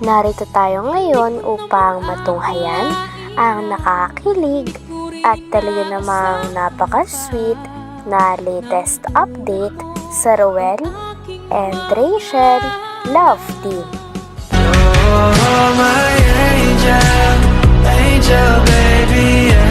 Narito tayo ngayon upang matunghayan ang nakakakilig at talaga namang napaka-sweet na latest update sa Ruel and Rachel Love Team. Oh, my angel, angel, baby, angel.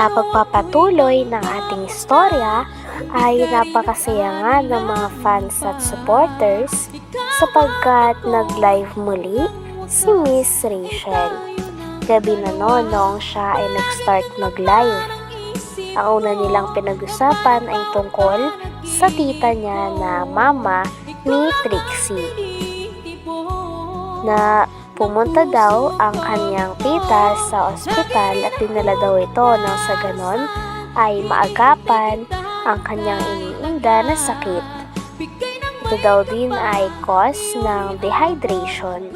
Sa pagpapatuloy ng ating istorya ay napakasaya nga ng mga fans at supporters sapagkat nag-live muli si Miss Rachel. Gabi na noon noong siya ay nag-start mag-live. Ang una nilang pinag-usapan ay tungkol sa tita niya na mama ni Trixie na pumunta daw ang kanyang tita sa ospital at dinala daw ito nang sa ganon ay maagapan ang kanyang iniinda na sakit. Ito daw din ay cause ng dehydration.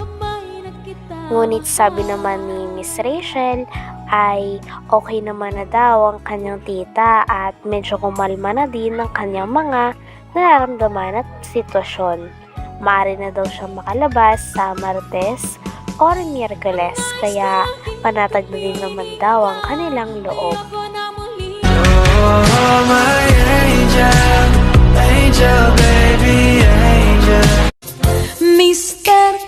Ngunit sabi naman ni Miss Rachel ay okay naman na daw ang kanyang tita at medyo kumalma na din ang kanyang mga nararamdaman at sitwasyon. Maaari na daw siya makalabas sa Martes or Miyerkules kaya panatag na din naman daw ang kanilang loob. Oh, my angel, angel, baby, angel. Mr.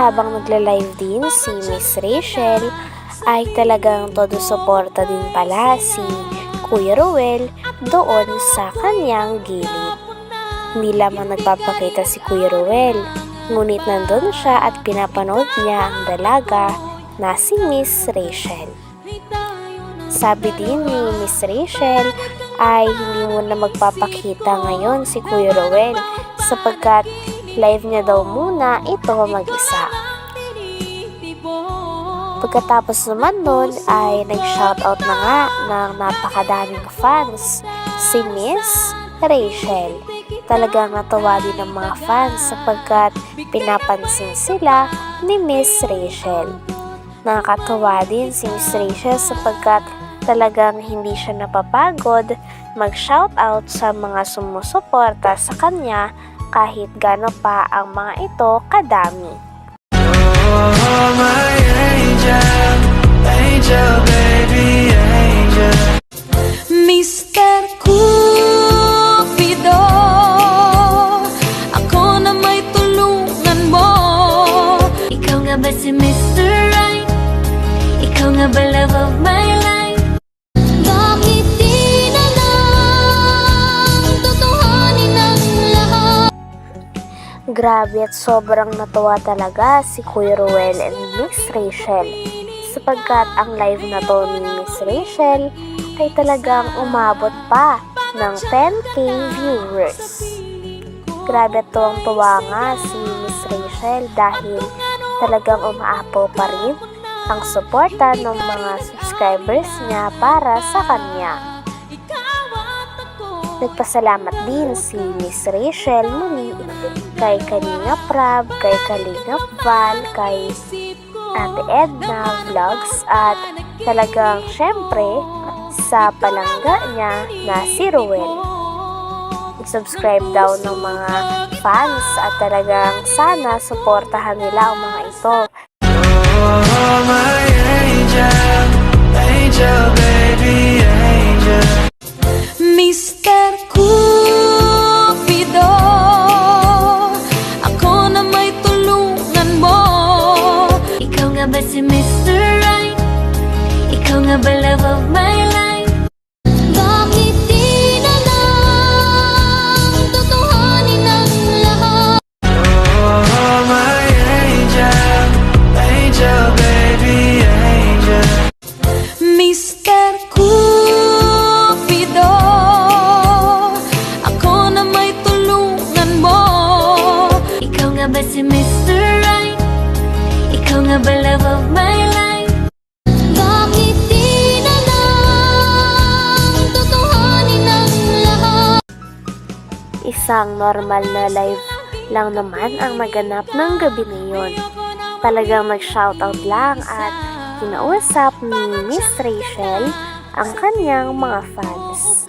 Habang nagla-live din si Miss Rachel ay talagang todo suporta din pala si Kuya Ruel doon sa kanyang gilid. Hindi lamang nagpapakita si Kuya Ruel, ngunit nandun siya at pinapanood niya ang dalaga na si Miss Rachel. Sabi din ni Miss Rachel ay hindi mo na magpapakita ngayon si Kuya Ruel sapagkat live niya daw muna ito mag-isa. Pagkatapos naman nun ay nag-shoutout na nga ng napakadaming fans si Miss Rachel. Talagang natuwa din ng mga fans sapagkat pinapansin sila ni Miss Rachel. Nakakatuwa din si Miss Rachel sapagkat talagang hindi siya napapagod mag-shoutout sa mga sumusuporta sa kanya kahit gano pa ang mga ito kadami. Oh, my angel, angel, baby, Ako na may tulungan mo Ikaw nga ba si Mr. Right? Ikaw nga ba love of my life? Grabe at sobrang natuwa talaga si Kuya Ruel and Miss Rachel sapagkat ang live na to ni Miss Rachel ay talagang umabot pa ng 10k viewers. Grabe at tuwang tuwa nga si Miss Rachel dahil talagang umaapaw pa rin ang suporta ng mga subscribers niya para sa kanya. Nagpasalamat din si Miss Rachel muli kay Kalinga Prab, kay Kalinga Val, kay Ate Edna Vlogs at talagang syempre sa palangga niya na si Ruel. Subscribe daw ng mga fans at talagang sana suportahan nila ang mga ito Oh, my angel, angel. Nga ba si Mr. Right? Ikaw nga ba love of my life? Isang normal na live lang naman ang naganap ng gabi na yun. Talagang nag-shoutout lang at kinausap ni Miss Rachel ang kanyang mga fans.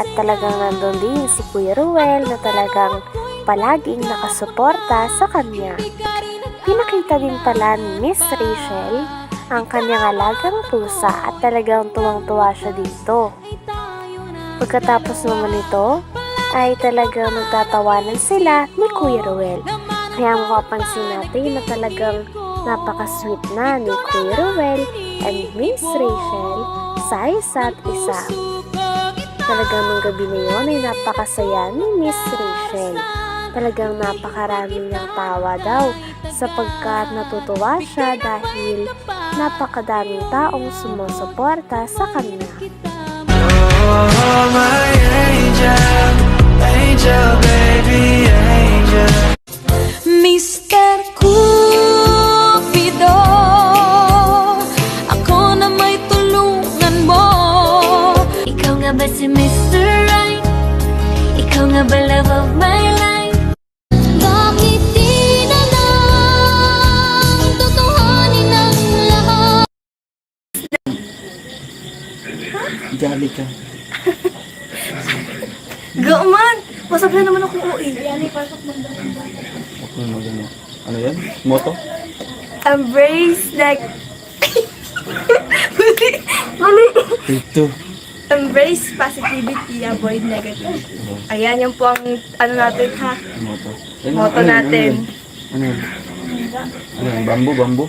At talagang nandun din si Kuya Ruel na talagang palaging nakasuporta sa kanya. Pinakita din pala ni Miss Rachel ang kanyang alagang pusa at talagang tuwang-tuwa siya dito. Pagkatapos naman nito, ay talagang nagtatawanan sila ni Kuya Ruel. Kaya mapapansin natin na talagang napaka-sweet na ni Kuya Ruel and Miss Rachel sa isa't isa. Talagang ng gabi na yun ay napakasaya ni Miss Rachel. Talagang napakarami niyang tawa daw sapagkat natutuwa siya dahil napakadaming taong sumusuporta sa kanya. Oh, my angel, angel, baby, angel. Mr. Cupido Ako na may tulungan mo Ikaw nga ba si Mr. Right? Ikaw nga ba love of my life? Bakit di na lang Tutuhanin ang lahat? Jolly ka. Gaman! Masab na naman ako uwi. Ako na magano. Ano yan? Moto? Embrace like... mali! Mali! Ito. Embrace positivity, avoid negative. Ayan, yan po ang ano natin ha. Moto. Ano, Moto ano, natin. Ano yan? Ano yan? Bambu, bambu?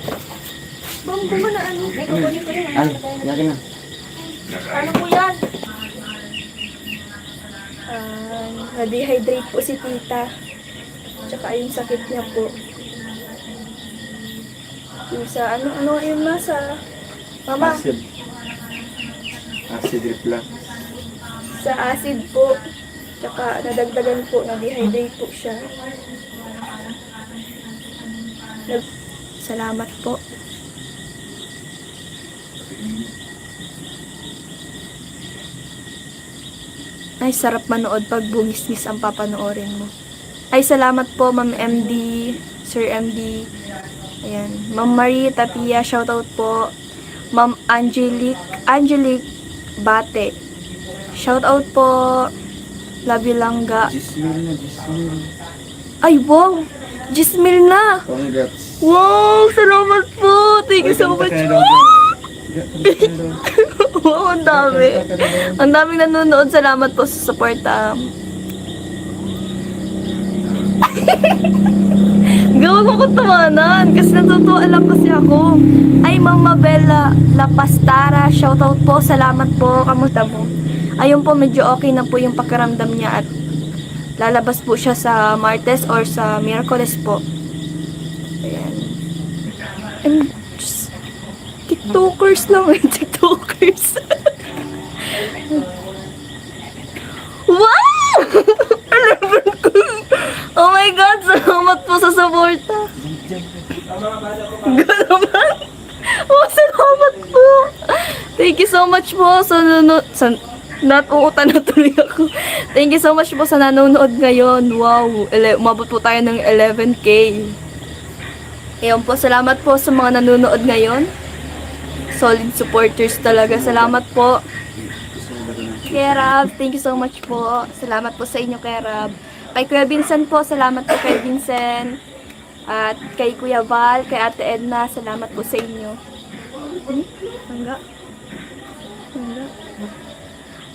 Bambu mo na ano? Ay, yakin na. Ano po yan? Na-dehydrate po si tita. Tsaka yung sakit niya po. Yung sa ano, ano yun na sa... Mama, Acid. Acid reflux. sa acid po. Tsaka nadagdagan po, na-dehydrate po siya. Nag- Salamat po. Ay, sarap manood pag bungisnis ang papanoorin mo. Ay, salamat po, Ma'am MD, Sir MD. Ayan. Ma'am Marie Tapia, shoutout po. Ma'am Angelique, Angelique Bate. Shoutout po. Love you langga. Jismil na, Jismil. Ay, wow! Jismil na! Congrats. Wow! Salamat po! Thank you so much! wow, ang dami! Ang daming nanonood. Salamat po sa support. Um, Gawag ko tumanan kasi natutuwa lang kasi ako. Ay, Mama Bella La Pastara, shoutout po. Salamat po. Kamusta po? Ayun po, medyo okay na po yung pakiramdam niya at lalabas po siya sa Martes or sa Miyerkules po. Ayan. And just, TikTokers lang eh, TikTokers. wow! oh my God, salamat po sa suporta. Ganaman? Oh, salamat po. Thank you so much po sa nanonood. Sa, natuutan na tuloy ako. Thank you so much po sa nanonood ngayon. Wow, ele, umabot po tayo ng 11K. Ayun po, salamat po sa mga nanonood ngayon. Solid supporters talaga. Salamat po. Kuya Rab, thank you so much po. Salamat po sa inyo, Kuya Rab. Kay Kuya Vincent po, salamat po kay Vincent. At kay Kuya Val, kay Ate Edna, salamat po sa inyo. Hangga? Hangga?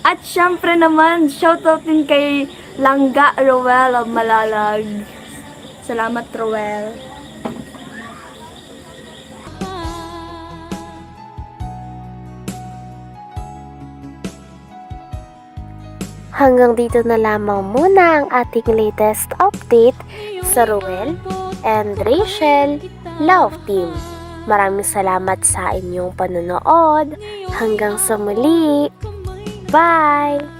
At syempre naman, shoutout din kay Langga Roel of Malalag. Salamat, Roel. Hanggang dito na lamang muna ang ating latest update sa Ruel and Rachel Love Team. Maraming salamat sa inyong panonood. Hanggang sa muli. Bye!